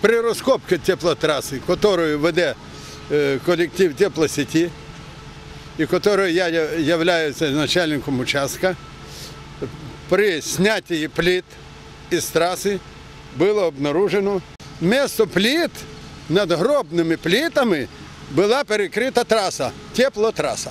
При розкопці теплотраси, якою веде е, колектив теплосеті, і якою я я- являюся начальником участка, при снятии плит із траси було обнаружено вместо плит надгробними плитами була перекрита траса, теплотраса.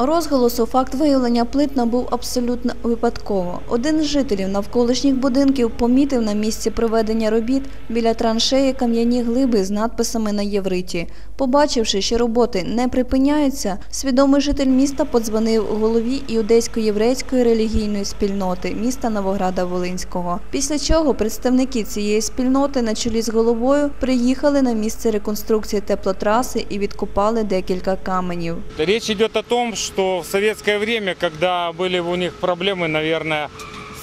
Розголосу факт виявлення плит набув абсолютно випадково. Один з жителів навколишніх будинків помітив на місці проведення робіт біля траншеї кам'яні глиби з надписами на євриті. Побачивши, що роботи не припиняються, свідомий житель міста подзвонив голові іудейсько-єврейської релігійної спільноти міста Новограда Волинського. Після чого представники цієї спільноти на чолі з головою приїхали на місце реконструкції теплотраси і відкопали декілька каменів. Речь идет о том, что в советское время, когда были у них проблемы, наверное,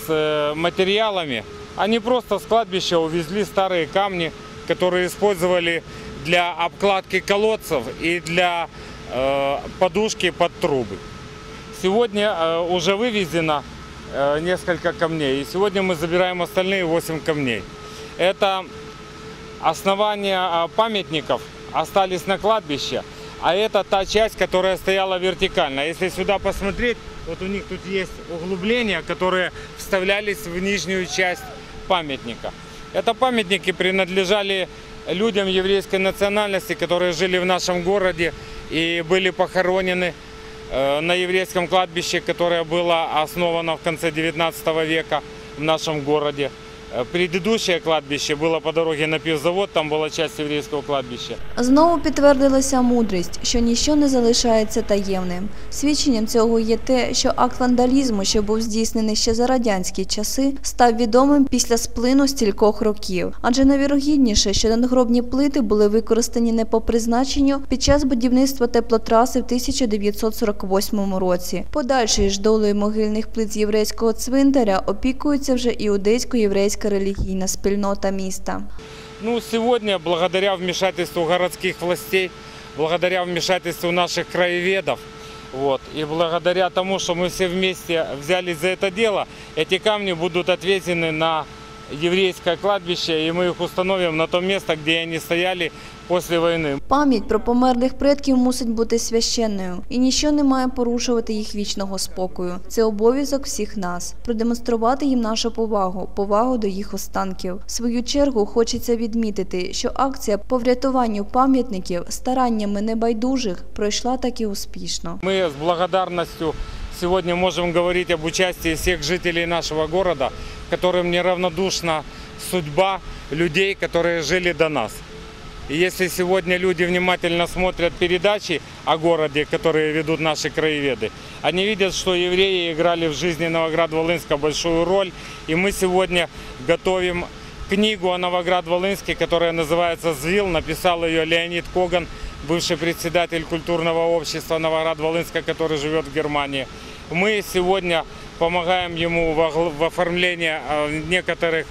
с э, материалами, они просто с кладбища увезли старые камни, которые использовали для обкладки колодцев и для э, подушки под трубы. Сегодня э, уже вывезено э, несколько камней, и сегодня мы забираем остальные 8 камней. Это основания а, памятников остались на кладбище, а это та часть, которая стояла вертикально. Если сюда посмотреть, вот у них тут есть углубления, которые вставлялись в нижнюю часть памятника. Это памятники принадлежали людям еврейской национальности, которые жили в нашем городе и были похоронены э, на еврейском кладбище, которое было основано в конце 19 века в нашем городе. Э, Предыдущее кладбище было по дороге на пивзавод, там была часть еврейского кладбища. Знову підтвердилася мудрість, що ніщо не залишається таємним. Свідченням цього є те, що акт вандалізму, що був здійснений ще за радянські часи, став відомим після сплину стількох років. Адже найвірогідніше, що надгробні плити були використані не по призначенню під час будівництва теплотраси в 1948 році. Подальшою ж долею могильних плит з єврейського цвинтаря опікується вже іудейсько-єврейська релігійна спільнота міста. Ну, сегодня, благодаря вмешательству городских властей, благодаря вмешательству наших краеведов, вот, и благодаря тому, что мы все вместе взялись за это дело, эти камни будут отвезены на еврейское кладбище, и мы их установим на то место, где они стояли после войны. Пам'ять про померлих предків мусить бути священною, і ніщо не має порушувати їх вічного спокою. Це обов'язок всіх нас продемонструвати їм нашу повагу, повагу до їх останків. В свою чергу хочеться відмітити, що акція по врятуванню пам'ятників стараннями небайдужих пройшла таки успішно. Мы с благодарностью сегодня можем говорить об участии всех жителей нашего города, Которым неравнодушна судьба людей, которые жили до нас. И если сегодня люди внимательно смотрят передачи о городе, которые ведут наши краеведы, они видят, что евреи играли в жизни Новоград-Волынска большую роль. И мы сегодня готовим книгу о Новоград-Волынске, которая называется «Звил». Написал ее Леонид Коган, бывший председатель культурного общества Новоград-Волынска, который живет в Германии. Мы сегодня помогаем ему в огл- в оформлении э, некоторых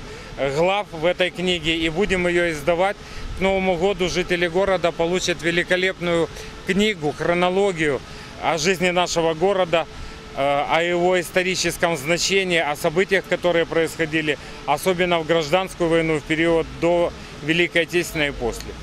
глав в этой книге и будем ее издавать. К Новому году жители города получат великолепную книгу, хронологию о жизни нашего города, э, о его историческом значении, о событиях, которые происходили, особенно в гражданскую войну, в период до Великой Отечественной и после.